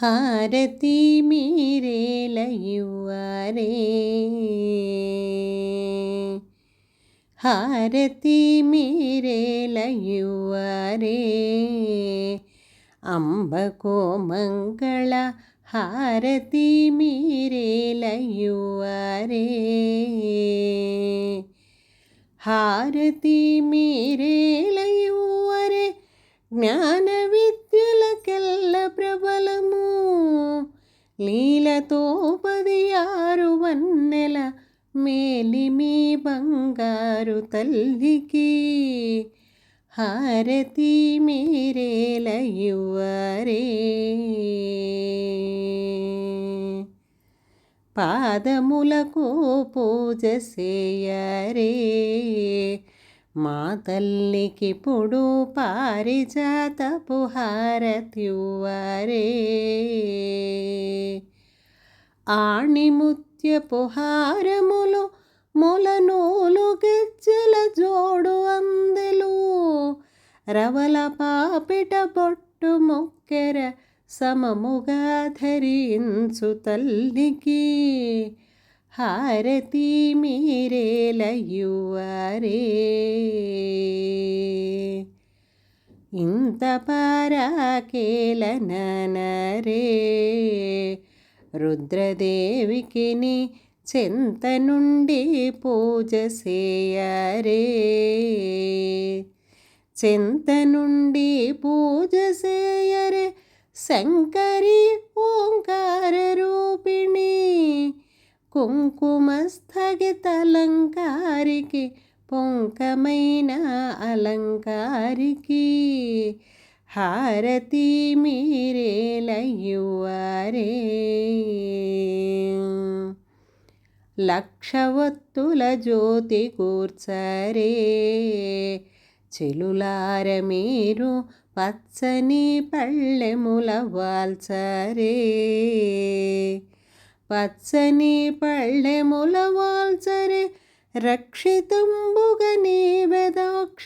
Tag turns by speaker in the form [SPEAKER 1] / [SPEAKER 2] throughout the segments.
[SPEAKER 1] హారతి మీరేలయువారే హారతి మీరేలయువారే అంబకో మంగళ హారతి మీరేలయువారే హారతి మీరేలయువరే మేలిమి బంగారు తల్లికి హారతి మీరేలయువరే పాదములకు పూజ చేయరే. మా తల్లికి పొడు పారిజాతపు హారతివ్వరే. ఆణిముత్ నిత్యపుహారములు మొలనూలు గిజ్జల జోడు అందెలు. రవల పాపిట బొట్టు మొక్కెర సమముగా ధరించు తల్లికి. హారతి మీరేలయువరే ఇంత పారాకేల ననరే. రుద్రదేవికి చెంత నుండి పూజ చేయరే. చెంత నుండి పూజ చేయరే శంకరి ఓంకార రూపిణి. కుంకుమ స్థగితలంకారికి పొంకమైన అలంకారికి. హారతి మీరేలయ్యువారే లక్షవత్తుల జ్యోతి కూర్చరే. చెలులార మీరు పచ్చని పళ్ళెముల వాల్చరే. పచ్చని పళ్ళెముల వాల్చరే. రక్షితంబుగ నీ నీవెదాక్షరంబుగా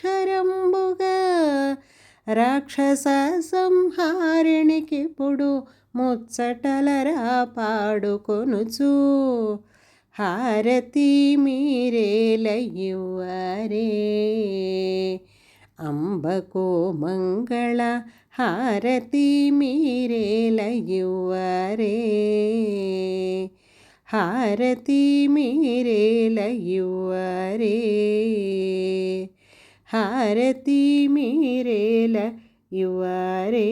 [SPEAKER 1] రాక్షస సంహారిణికిప్పుడు ముచ్చటలరా పాడుకొనుచు. హారతి మీరేలయ్యువరే అంబకో మంగళ హారతి మీరేలయ్యువరే హారతి మీరేలయువరే ഹാരതി മീരേല യുവരേ.